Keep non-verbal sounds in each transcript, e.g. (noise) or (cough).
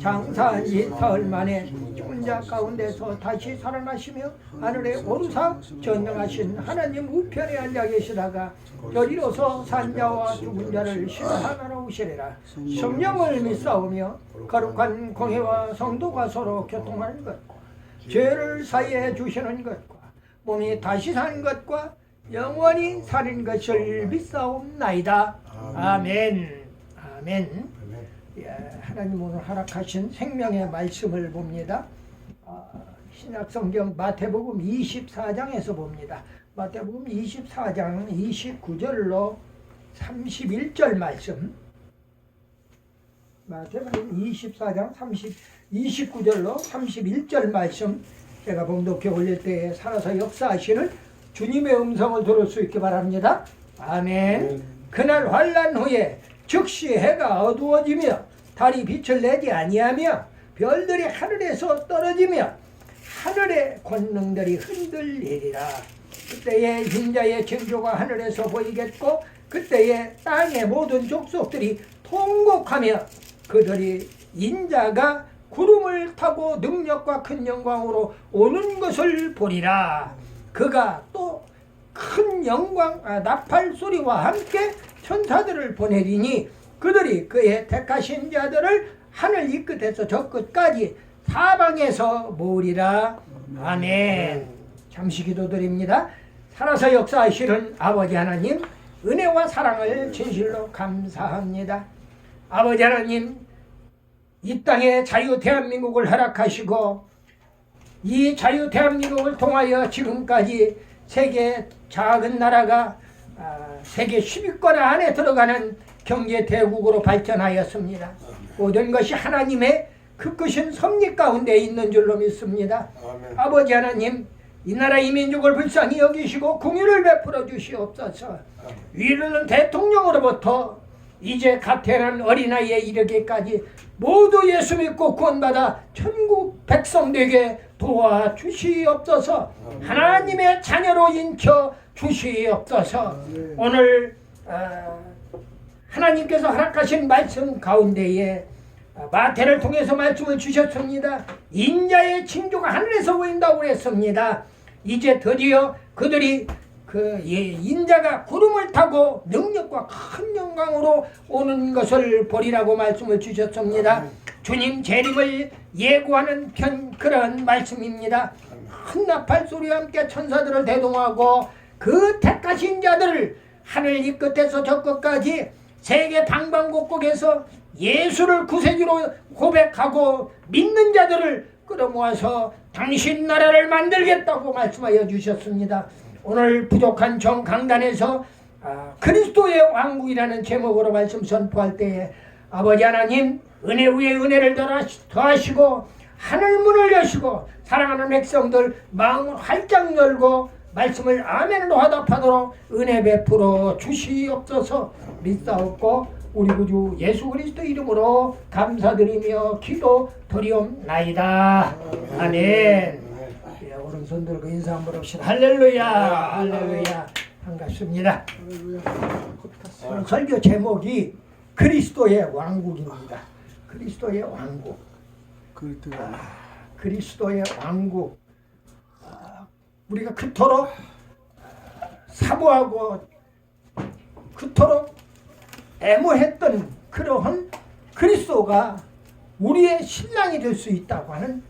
장사한 지 사흘 만에 죽은 자 가운데서 다시 살아나시며 하늘에 오르사 전능하신 하나님 우편에 앉아 계시다가 여리로서 산자와 죽은 자를 심판하러 오시리라 성령을 믿사오며 거룩한 공회와 성도가 서로 교통하는 것과 죄를 사이에 주시는 것과 몸이 다시 사는 것과 영원히 사는 것을 믿사옵나이다. 아멘. 아멘. 예, 하나님 오늘 허락하신 생명의 말씀을 봅니다. 아, 신약성경 마태복음 24장에서 봅니다. 마태복음 24장 29절로 31절 말씀. 마태복음 24장 30, 29절로 31절 말씀 제가 봉독해 올릴 때에 살아서 역사하시는 주님의 음성을 들을 수 있게 바랍니다. 아멘. 그날 환란 후에 즉시 해가 어두워지며 달이 빛을 내지 아니하며 별들이 하늘에서 떨어지며 하늘의 권능들이 흔들리리라. 그때에 인자의 징조가 하늘에서 보이겠고 그때에 땅의 모든 족속들이 통곡하며 그들이 인자가 구름을 타고 능력과 큰 영광으로 오는 것을 보리라. 그가 또 큰 영광, 아, 나팔 소리와 함께 천사들을 보내리니 그들이 그의 택하신 자들을 하늘 이 끝에서 저 끝까지 사방에서 모으리라. 아멘. 잠시 기도드립니다. 살아서 역사하시는 아버지 하나님, 은혜와 사랑을 진실로 감사합니다. 아버지 하나님, 이 땅에 자유 대한민국을 허락하시고 이 자유 대한민국을 통하여 지금까지 세계 작은 나라가 아, 세계 10위권 안에 들어가는 경제 대국으로 발전하였습니다. 모든 것이 하나님의 그 크신 섭리 가운데 있는 줄로 믿습니다. 아멘. 아버지 하나님, 이 나라 이 민족을 불쌍히 여기시고 궁유를 베풀어 주시옵소서. 위로는 대통령으로부터 이제 갓 태어난 어린아이에 이르기까지 모두 예수 믿고 구원받아 천국 백성 되게 도와 주시옵소서. 하나님의 자녀로 인쳐 주시옵소서. 오늘 어, 하나님께서 허락하신 말씀 가운데에 어, 마태를 통해서 말씀을 주셨습니다. 인자의 징조가 하늘에서 보인다고 했습니다. 이제 드디어 그들이 그 예, 인자가 구름을 타고 능력과 큰 영광으로 오는 것을 보리라고 말씀을 주셨습니다. 주님 재림을 예고하는 편 그런 말씀입니다. 큰 나팔 소리와 함께 천사들을 대동하고 그 택하신 자들을 하늘 이 끝에서 저 끝까지 세계 방방곡곡에서 예수를 구세주로 고백하고 믿는 자들을 끌어모아서 당신 나라를 만들겠다고 말씀하여 주셨습니다. 오늘 부족한 정 강단에서 아, 그리스도의 왕국이라는 제목으로 말씀 선포할 때에 아버지 하나님 은혜 위에 은혜를 더하시- 더하시고 하늘 문을 여시고 사랑하는 백성들 마음을 활짝 열고 말씀을 아멘으로 화답하도록 은혜 베풀어 주시옵소서 믿사옵고 우리 구주 예수 그리스도 이름으로 감사드리며 기도 드리옵나이다. 아멘. 예, 오른손 들고 인사 한번 합시다. 할렐루야 할렐루야. 반갑습니다. 오늘 설교 제목이 그리스도의 왕국입니다. 그리스도의 왕국. 그때가 그리스도의 왕국. 아, 우리가 그토록 사모하고 그토록 애모했던 그러한 그리스도가 우리의 신랑이 될 수 있다고 하는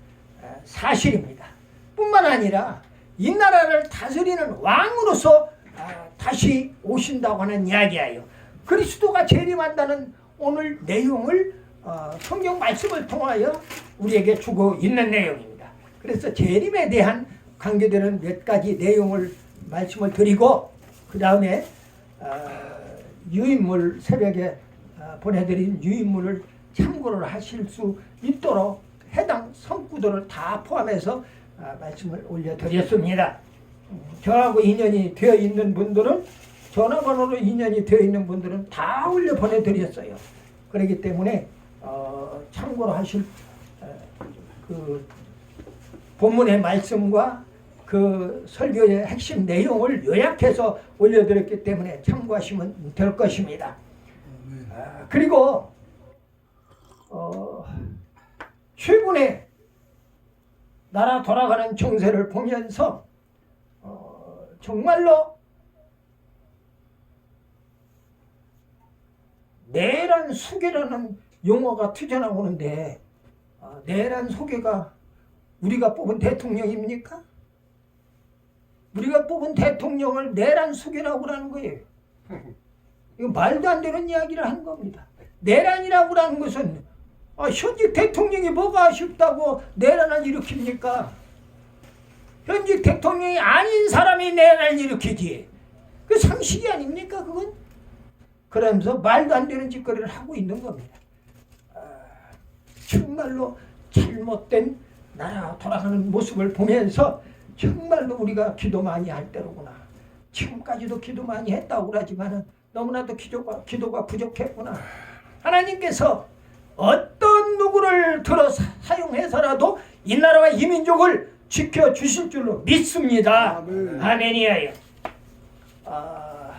아, 사실입니다. 뿐만 아니라 이 나라를 다스리는 왕으로서 아, 다시 오신다고 하는 이야기예요. 그리스도가 재림한다는 오늘 내용을 어, 성경 말씀을 통하여 우리에게 주고 있는 내용입니다. 그래서 재림에 대한 관계되는 몇 가지 내용을 말씀을 드리고 그 다음에 어, 유인물 새벽에 어, 보내드린 유인물을 참고를 하실 수 있도록 해당 성구들을 다 포함해서 어, 말씀을 올려드렸습니다. 음, 저하고 인연이 되어 있는 분들은 전화번호로 인연이 되어 있는 분들은 다 올려 보내드렸어요. 그렇기 때문에 어, 어, 참고로 하실 어, 그 본문의 말씀과 그 설교의 핵심 내용을 요약해서 올려드렸기 때문에 참고하시면 될 것입니다. 아, 그리고 어, 최근에 나라 돌아가는 정세를 보면서 어, 정말로 내란 수계라는 용어가 투전나오는데 어, 내란 소개가 우리가 뽑은 대통령입니까? 우리가 뽑은 대통령을 내란 수계라고 하는 거예요. (laughs) 이거 말도 안 되는 이야기를 하는 겁니다. 내란이라고 하는 것은 아, 현직 대통령이 뭐가 아쉽다고 내란을 일으킵니까? 현직 대통령이 아닌 사람이 내란을 일으키지. 그 상식이 아닙니까 그건? 그러면서 말도 안 되는 짓거리를 하고 있는 겁니다. 아, 정말로 잘못된 나라 돌아가는 모습을 보면서 정말로 우리가 기도 많이 할 때로구나. 지금까지도 기도 많이 했다고 그러지만은 너무나도 기도가, 기도가 부족했구나. 하나님께서 어떤 누구를 들어 사- 사용해서라도 이 나라와 이 민족을 지켜 주실 줄로 믿습니다. 아멘. 아멘이에요. 아,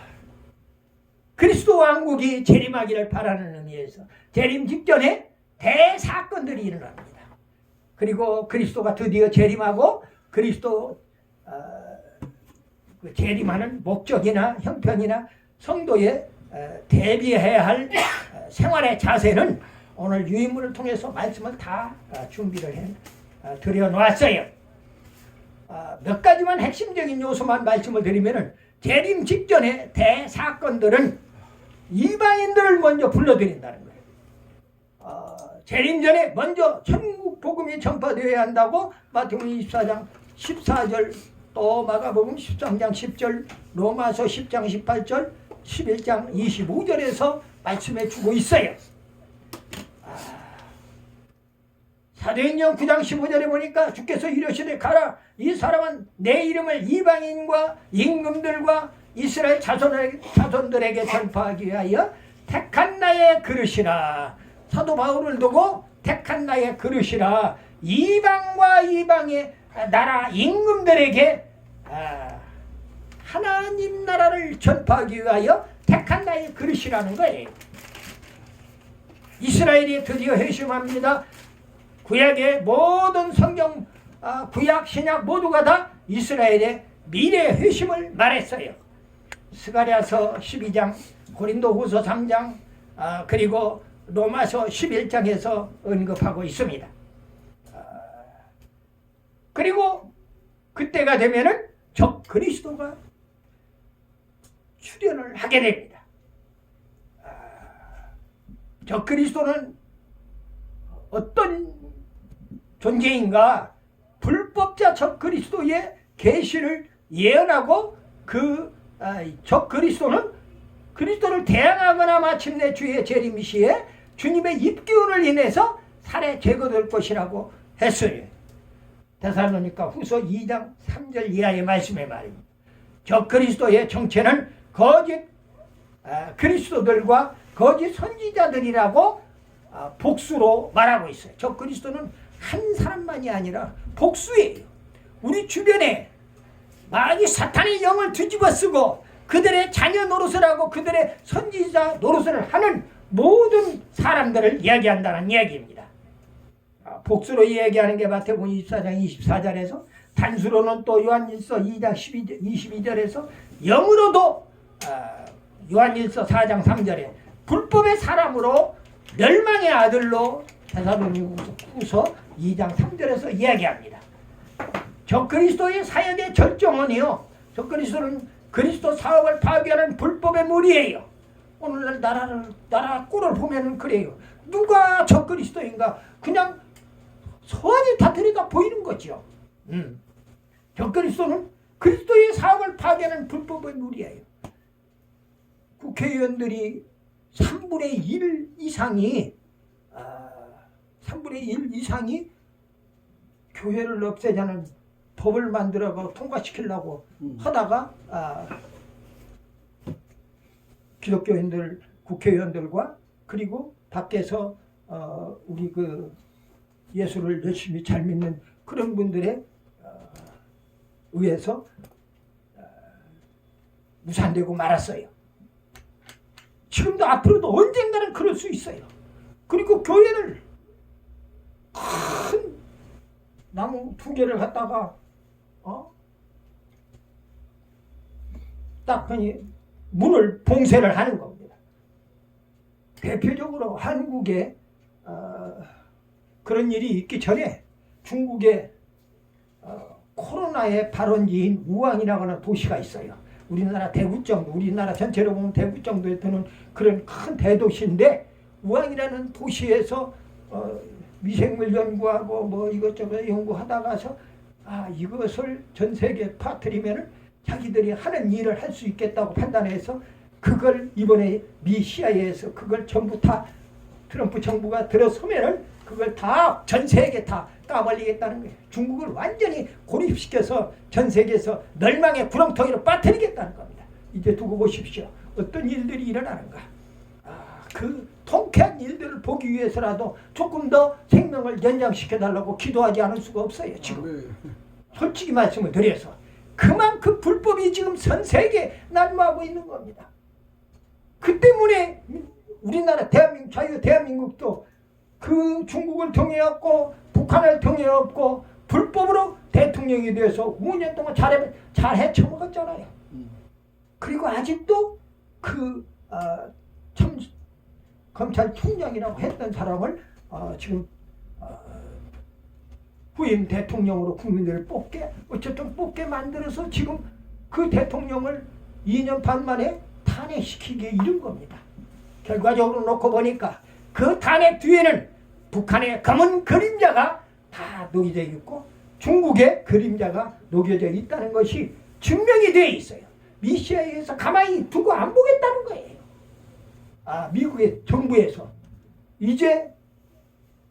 그리스도 왕국이 재림하기를 바라는 의미에서 재림 직전에 대사건들이 일어납니다. 그리고 그리스도가 드디어 재림하고 그리스도 어, 그 재림하는 목적이나 형편이나 성도의 어, 대비해야 할 어, 생활의 자세는 오늘 유인물을 통해서 말씀을 다 어, 준비를 해 어, 드려 놓았어요. 아, 몇 가지만 핵심적인 요소만 말씀을 드리면은 재림 직전의 대사건들은 이방인들을 먼저 불러들인다는 거예요. 아, 재림 전에 먼저 천국 복음이 전파되어야 한다고 마태복음 24장 14절 또 마가복음 13장 10절 로마서 10장 18절 11장 25절에서 말씀해 주고 있어요. 사도행전 9장 15절에 보니까 주께서 이르시되 가라 이 사람은 내 이름을 이방인과 임금들과 이스라엘 자손에게, 자손들에게 전파하기 위하여 택한 나의 그릇이라 사도 바울을 두고 택한 나의 그릇이라 이방과 이방의 나라 임금들에게 아, 하나님 나라를 전파하기 위하여 택한 나의 그릇이라는 거예요. 이스라엘이 드디어 회심합니다. 구약의 모든 성경, 아, 구약, 신약 모두가 다 이스라엘의 미래 회심을 말했어요. 스가랴서 12장, 고린도후서 3장, 아, 그리고 로마서 11장에서 언급하고 있습니다. 아, 그리고 그때가 되면은 적 그리스도가 출현을 하게 됩니다. 아, 적 그리스도는 어떤 존재인가 불법자 적 그리스도의 계시를 예언하고 그적 그리스도는 그리스도를 대항하거나 마침내 주의 재림 시에 주님의 입기운을 인해서 살해 제거될 것이라고 했어요. 데살로니까 후서 2장 3절 이하의 말씀의 말입니다. 적 그리스도의 정체는 거짓 아, 그리스도들과 거짓 선지자들이라고 아, 복수로 말하고 있어요. 적 그리스도는 한 사람만이 아니라 복수예요. 우리 주변에 많이 사탄의 영을 뒤집어 쓰고 그들의 자녀 노릇을 하고 그들의 선지자 노릇을 하는 모든 사람들을 이야기한다는 이야기입니다. 아, 복수로 이야기하는 게 마태복음 24장 24절에서 단수로는 또 요한일서 2장 12, 22절에서 영으로도 아, 요한일서 4장 3절에 불법의 사람으로 멸망의 아들로 대사로니후서 2장 3절에서 이야기합니다. 적그리스도의 사역의 절정은요. 적그리스도는 그리스도 사업을 파괴하는 불법의 무리예요. 오늘날 나라를 나라 꼴을 보면은 그래요. 누가 적그리스도인가? 그냥 소환이 다 들여다 보이는 거죠. 음. 적그리스도는 그리스도의 사업을 파괴하는 불법의 무리예요. 국회의원들이 3분의 1 이상이 아, 3분의 1 이상이 교회를 없애자는 법을 만들어가 통과시키려고 하다가 아, 기독교인들 국회의원들과 그리고 밖에서 어, 우리 그 예수를 열심히 잘 믿는 그런 분들의 어, 의해서 어, 무산되고 말았어요. 지금도 앞으로도 언젠가는 그럴 수 있어요. 그리고 교회를 큰 나무 두 개를 갖다가 어? 딱 그니 문을 봉쇄를 하는 겁니다. 대표적으로 한국에 어, 그런 일이 있기 전에 중국에 어, 코로나의 발원지인 우한이라고 하는 도시가 있어요. 우리나라 대구 정도, 우리나라 전체로 보면 대구 정도에 드는 그런 큰 대도시인데 우한이라는 도시에서 어, 미생물 연구하고 뭐 이것저것 연구하다가서 아 이것을 전 세계에 퍼뜨리면은 자기들이 하는 일을 할 수 있겠다고 판단해서 그걸 이번에 미 CIA에서 그걸 전부 다 트럼프 정부가 들어서면은 그걸 다 전 세계 다 까발리겠다는 거예요. 중국을 완전히 고립시켜서 전 세계에서 멸망의 구렁텅이로 빠뜨리겠다는 겁니다. 이제 두고 보십시오. 어떤 일들이 일어나는가. 아, 그 통쾌한 일들을 보기 위해서라도 조금 더 생명을 연장시켜 달라고 기도하지 않을 수가 없어요. 지금 솔직히 말씀을 드려서 그만큼 불법이 지금 전 세계 난무하고 있는 겁니다. 그 때문에 우리나라 대한민국 자유 대한민국도 그 중국을 통해 왔고 북한을 통해 왔고 불법으로 대통령이 돼서 5년 동안 잘, 잘 헤쳐먹었잖아요. 그리고 아직도 그, 어, 참, 검찰총장이라고 했던 사람을, 어, 지금, 어, 후임 대통령으로 국민들을 뽑게, 어쨌든 뽑게 만들어서 지금 그 대통령을 2년 반 만에 탄핵시키게 이른 겁니다. 결과적으로 놓고 보니까 그 탄핵 뒤에는 북한의 검은 그림자가 다 녹여져 있고 중국의 그림자가 녹여져 있다는 것이 증명이 되어 있어요. 미시아에서 가만히 두고 안 보겠다는 거예요. 아, 미국의 정부에서 이제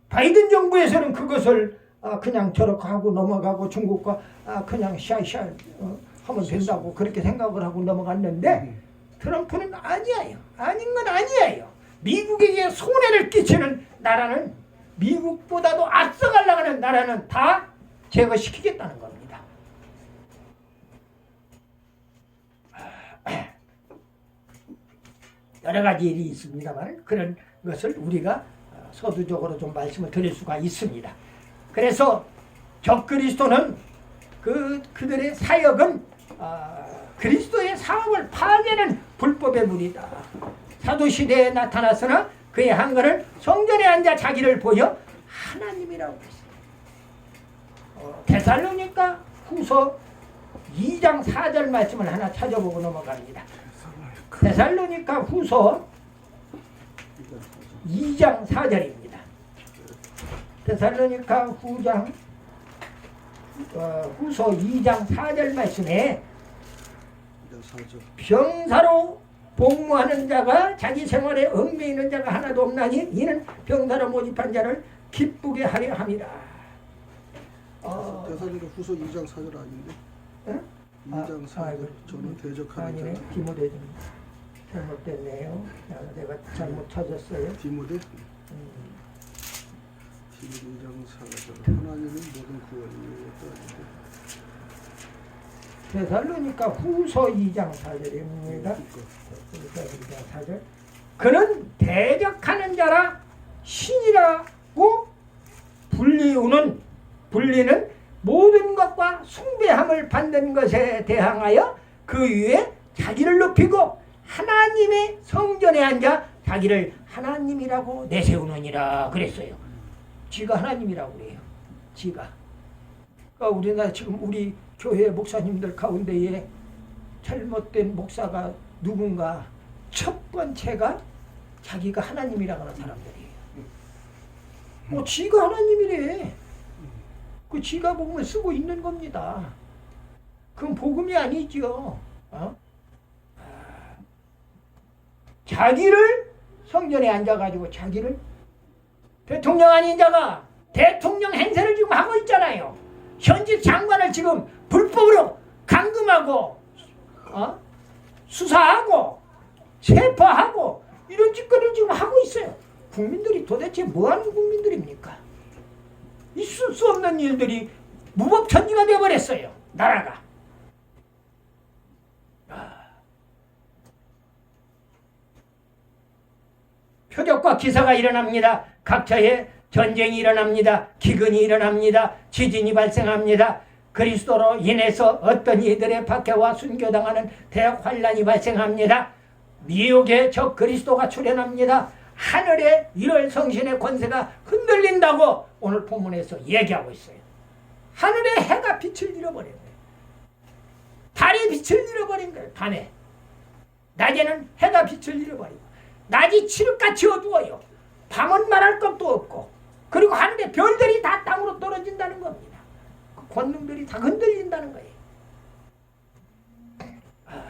바이든 정부에서는 그것을 아, 그냥 저렇게 하고 넘어가고 중국과 아, 그냥 샤샤 어, 하면 된다고 그렇게 생각을 하고 넘어갔는데 트럼프는 아니에요. 아닌 건 아니에요. 미국에게 손해를 끼치는 나라는 미국보다도 앞서가려고 하는 나라는 다 제거시키겠다는 겁니다. (clears throat) 여러 가지 일이 있습니다만 그런 것을 우리가 어, 서두적으로 좀 말씀을 드릴 수가 있습니다. 그래서 적그리스도는 그 그들의 사역은 어, 그리스도의 사업을 파괴하는 불법의 무리다. 사도 시대에 나타났으나 그의 한거는 성전에 앉아 자기를 보여 하나님이라고 했어요. 어, 데살로니가 후서 2장 4절 말씀을 하나 찾아보고 넘어갑니다. 데살로니가 후서 2장 4절입니다. 데살로니가 후장 어, 후서 2장 4절 말씀에 병사로 복무하는 자가 자기 생활에 얽매 있는 자가 하나도 없나니 이는 병사로 모집한 자를 기쁘게 하려 함이라. 어, 대사님도 후서 2장 4절 아닌데? 응? 2장 아, 4절 아이고, 저는 대적하는 아니네 자 디모데 좀 잘못됐네요. 야, 내가 잘못 찾았어요. 디모데 음, 2장 4절 하나님은 모든 또 아닌데 데살로니까 후서 2장 4절입니다. 그러니까 후서 2장 4절. 그는 대적하는 자라 신이라고 불리우는 불리는 모든 것과 숭배함을 받는 것에 대항하여 그 위에 자기를 높이고 하나님의 성전에 앉아 자기를 하나님이라고 내세우느니라 그랬어요. 지가 하나님이라고 그래요. 지가. 그러니까 우리나라 지금 우리 교회 목사님들 가운데에 잘못된 목사가 누군가 첫 번째가 자기가 하나님이라고 하는 사람들이에요. 뭐 지가 하나님이래. 그 지가 복음을 쓰고 있는 겁니다. 그건 복음이 아니죠. 어? 아, 자기를 성전에 앉아가지고 자기를 대통령 아닌 자가 대통령 행세를 지금 하고 있잖아요. 현직 장관을 지금 불법으로 감금하고 어? 수사하고 체포하고 이런 짓거리를 지금 하고 있어요. 국민들이 도대체 뭐하는 국민들입니까? 있을 수 없는 일들이 무법천지가 되어버렸어요. 나라가. 표적과 기사가 일어납니다. 각처에 전쟁이 일어납니다. 기근이 일어납니다. 지진이 발생합니다. 그리스도로 인해서 어떤 이들의 박해와 순교당하는 대환란이 발생합니다. 미혹의 적 그리스도가 출현합니다. 하늘의 일월 성신의 권세가 흔들린다고 오늘 본문에서 얘기하고 있어요. 하늘의 해가 빛을 잃어버린 거예요. 달이 빛을 잃어버린 거예요. 밤에. 낮에는 해가 빛을 잃어버리고 낮이 칠흑같이 어두워요. 밤은 말할 것도 없고 그리고 하늘의 별들이 다 땅으로 떨어진다는 겁니다. 그 권능들이 다 흔들린다는 거예요. 아,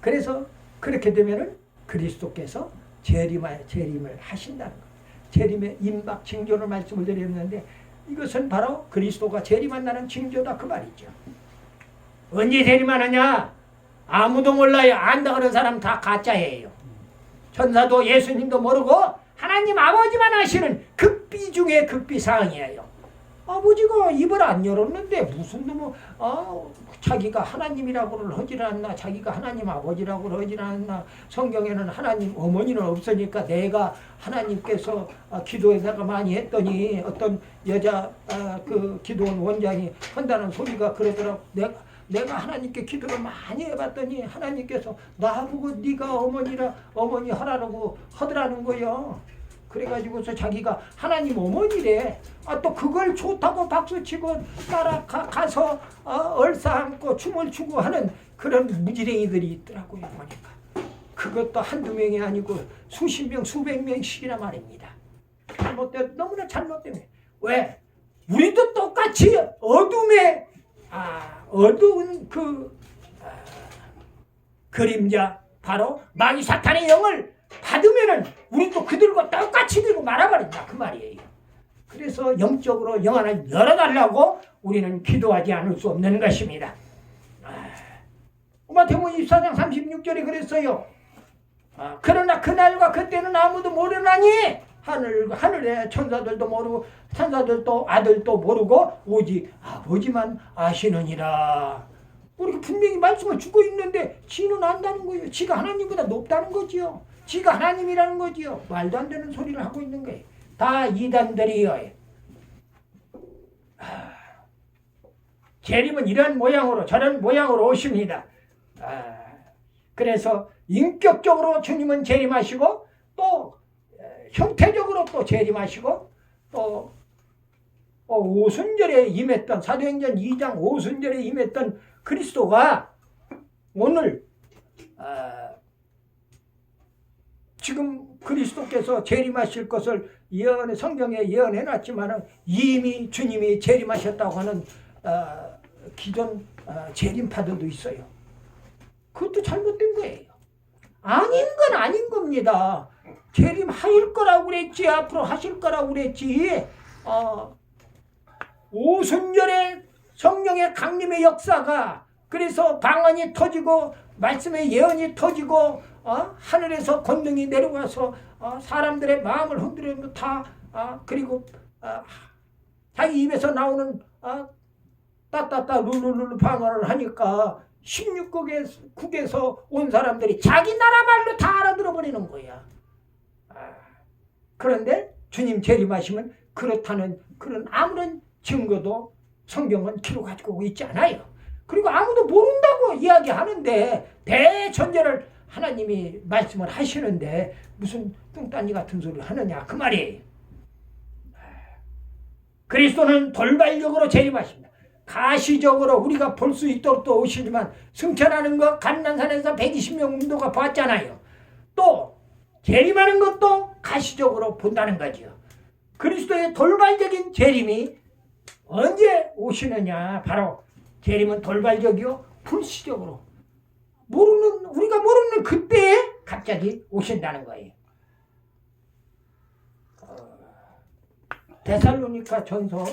그래서 그렇게 되면은 그리스도께서 재림하, 재림을 하신다는 거예요. 재림의 임박 징조를 말씀을 드렸는데 이것은 바로 그리스도가 재림한다는 징조다 그 말이죠. 언제 재림하느냐? 아무도 몰라요. 안다 그런 사람 다 가짜예요. 천사도 예수님도 모르고 하나님 아버지만 아시는 극비 중의 극비 사항이에요. 아버지가 입을 안 열었는데 무슨 놈의 아, 자기가 하나님이라고를 하질 않나 자기가 하나님 아버지라고를 하질 않나 성경에는 하나님 어머니는 없으니까 내가 하나님께서 아, 기도에다가 많이 했더니 어떤 여자 아, 그 기도원 원장이 한다는 소리가 그러더라고 내가 내가 하나님께 기도를 많이 해봤더니 하나님께서 나보고 네가 어머니라 어머니 하라고 하더라는 거요. 그래가지고서 자기가 하나님 어머니래. 아 또 그걸 좋다고 박수치고 따라가 서 어, 얼싸안고 춤을 추고 하는 그런 무지랭이들이 있더라고요 보니까. 그것도 한두 명이 아니고 수십 명 수백 명씩이나 말입니다. 잘못된 너무나 잘못된 왜? 우리도 똑같이 어둠에 아 어두운 그 아, 그림자 바로 마귀 사탄의 영을 받으면은 우리도 그들과 똑같이 되고 말아버린다 그 말이에요. 그래서 영적으로 영 하나 열어달라고 우리는 기도하지 않을 수 없는 것입니다. 아, 마태복음 24장 36절에 그랬어요. 아, 그러나 그날과 그때는 아무도 모르나니 하늘 하늘의 천사들도 모르고 천사들도 아들도 모르고 오직 아버지만 아시느니라. 우리가 분명히 말씀을 주고 있는데 지는 안다는 거예요. 지가 하나님보다 높다는 거지요. 지가 하나님이라는 거지요. 말도 안 되는 소리를 하고 있는 거예요. 다 이단들이요. 아, 재림은 이런 모양으로 저런 모양으로 오십니다. 아, 그래서 인격적으로 주님은 재림하시고 또 에, 형태적으로 또 재림하시고 또 어, 오순절에 임했던 사도행전 2장 오순절에 임했던 그리스도가 오늘 아, 지금 그리스도께서 재림하실 것을 예언 성경에 예언해 놨지만은 이미 주님이 재림하셨다고 하는 아, 기존 아, 재림파들도 있어요. 그것도 잘못된 거예요. 아닌 건 아닌 겁니다. 재림하실 거라고 그랬지 앞으로 하실 거라고 그랬지. 어, 오순절에 성령의 강림의 역사가 그래서 방언이 터지고 말씀의 예언이 터지고 어? 하늘에서 권능이 내려와서 어? 사람들의 마음을 흔들는 다 어? 그리고 어, 자기 입에서 나오는 어? 따따따 룰루룰루 방언을 하니까 16국에 국에서 온 사람들이 자기 나라 말로 다 알아들어 버리는 거야. 아, 그런데 주님 재림하시면 그렇다는 그런 아무런 증거도 성경은 기록하고 있지 않아요. 그리고 아무도 모른다고 이야기하는데 대전제를 하나님이 말씀을 하시는데 무슨 뚱딴지 같은 소리를 하느냐 그 말이에요. 그리스도는 돌발적으로 재림하십니다. 가시적으로 우리가 볼 수 있도록 또 오시지만 승천하는 것 간난산에서 120명 운동가 봤잖아요. 또 재림하는 것도 가시적으로 본다는 거죠. 그리스도의 돌발적인 재림이 언제 오시느냐? 바로 재림은 돌발적이요, 불시적으로 모르는 우리가 모르는 그때에 갑자기 오신다는 거예요. 어, 데살로니가 전서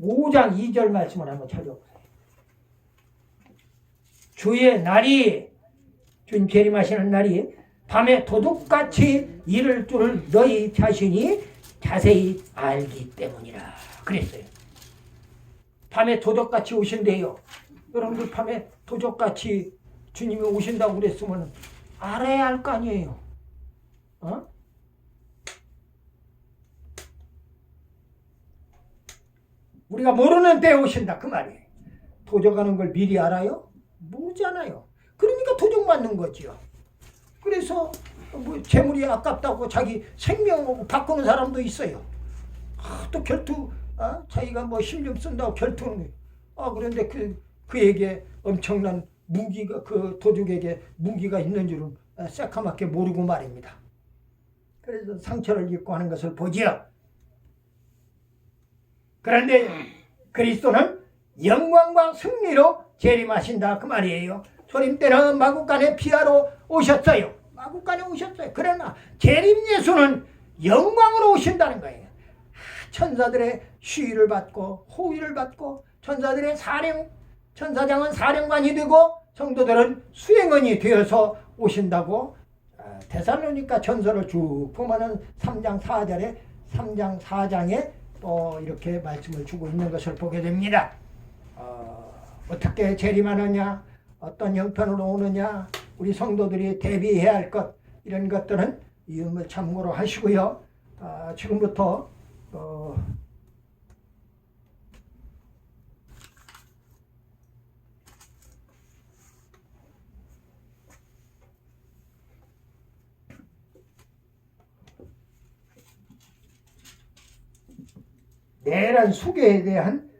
5장 2절 말씀을 한번 찾아보세요. 주의 날이 주님 재림하시는 날이 밤에 도둑같이 이를 줄을 너희 자신이 자세히 알기 때문이라 그랬어요. 밤에 도둑같이 오신대요. 여러분들 밤에 도둑같이 주님이 오신다고 그랬으면 알아야 할 거 아니에요. 어? 우리가 모르는 때에 오신다 그 말이에요. 도적하는 걸 미리 알아요? 모르잖아요. 그러니까 도적 맞는 거지요. 그래서 뭐 재물이 아깝다고 자기 생명을 바꾸는 사람도 있어요. 아, 또 결투 아, 자기가 뭐 힘 좀 쓴다고 결투는 거예요. 아 그런데 그 그에게 엄청난 무기가 그 도둑에게 무기가 있는 줄은 아, 새카맣게 모르고 말입니다. 그래서 상처를 입고 하는 것을 보지요. 그런데 그리스도는 영광과 승리로 재림하신다 그 말이에요. 소림 때는 마국간에 피하러 오셨어요. 마국간에 오셨어요. 그러나 재림 예수는 영광으로 오신다는 거예요. 천사들의 시위를 받고 호위를 받고 천사들의 사령 천사장은 사령관이 되고 성도들은 수행원이 되어서 오신다고 아, 데살로니가 전서를 쭉 보면은 3장 4절에 3장 4장에 또 이렇게 말씀을 주고 있는 것을 보게 됩니다. 어, 어떻게 재림하느냐, 어떤 형편으로 오느냐, 우리 성도들이 대비해야 할 것 이런 것들은 이음을 참고로 하시고요. 아, 지금부터 어, 내란 수계에 대한